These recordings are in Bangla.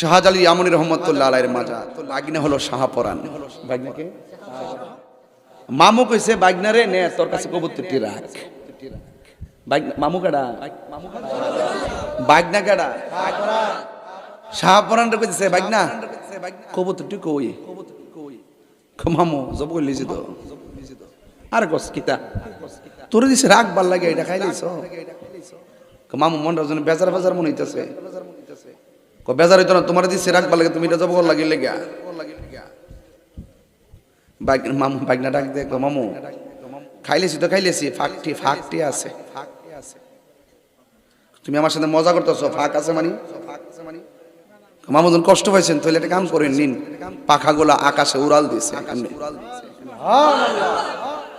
শাহজালি আমনি রহমতুল্লাহ আলাইয়ের মাজা বাগনা হলো শাহপরান বাগনাকে মামু কইছে বাগনারে নে তোর কাছে কবুতরটি রাখ। মামু কাডা? বাগনা কাডা? শাহপরান রে কইছে বাগনা কবুতরটি কই? মামু জব কইলিছি তো। আর কস কিতা তোর দিছে রাগ ভালো লাগে এটা খাই লইছ কো মামু মন রাজন বেজার বেজার মনে হইতাছে। বেজার হইতো না তোমার রাগ ভালো লাগে তুমি এটা জব কর লাগিলে বাইক মামু বাইকনা ডাক দে কো মামু খাইলেছি তো খাইলেছি ফাঁকটি ফাঁকটি আছে। তুমি আমার সাথে মজা করতেছো ফাঁক আছে মানি? মামু যখন কষ্ট পাইছেন তাহলে একটা কাম করেন নিন। পাখাগুলা আকাশে উড়াল দিছে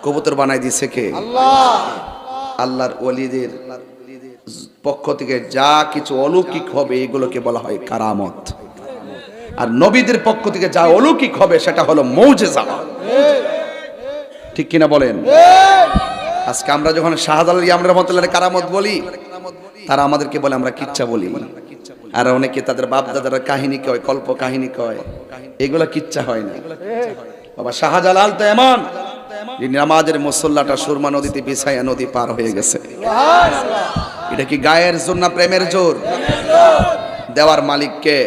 কবুতর বানাই দিছে কে? আল্লাহর ওলিদের পক্ষ থেকে যা কিছু অলৌকিক হবে, এগুলোকে বলা হয় কারামত। আর নবীদের পক্ষ থেকে যা অলৌকিক হবে, সেটা হলো মৌজেজা। ঠিক কিনা বলেন? আজকে আমরা যখন শাহজালাল ইয়াম রহমতুল্লাহ কারামত বলি, তারা আমাদেরকে বলে, আমরা কিচ্ছা বলি। আর অনেকে তাদের বাপ দাদার কাহিনী কয়, কল্প কাহিনী কয়। এগুলা কিচ্ছা হয় না। বাবা, শাহজালাল তো এমন নামাজের মুসল্লাটা সুরমা নদীতে বিছাইয়া নদী পার হয়ে গেছে। এটা কি গায়ের জোর না প্রেমের জোর? দেওয়ার মালিককে।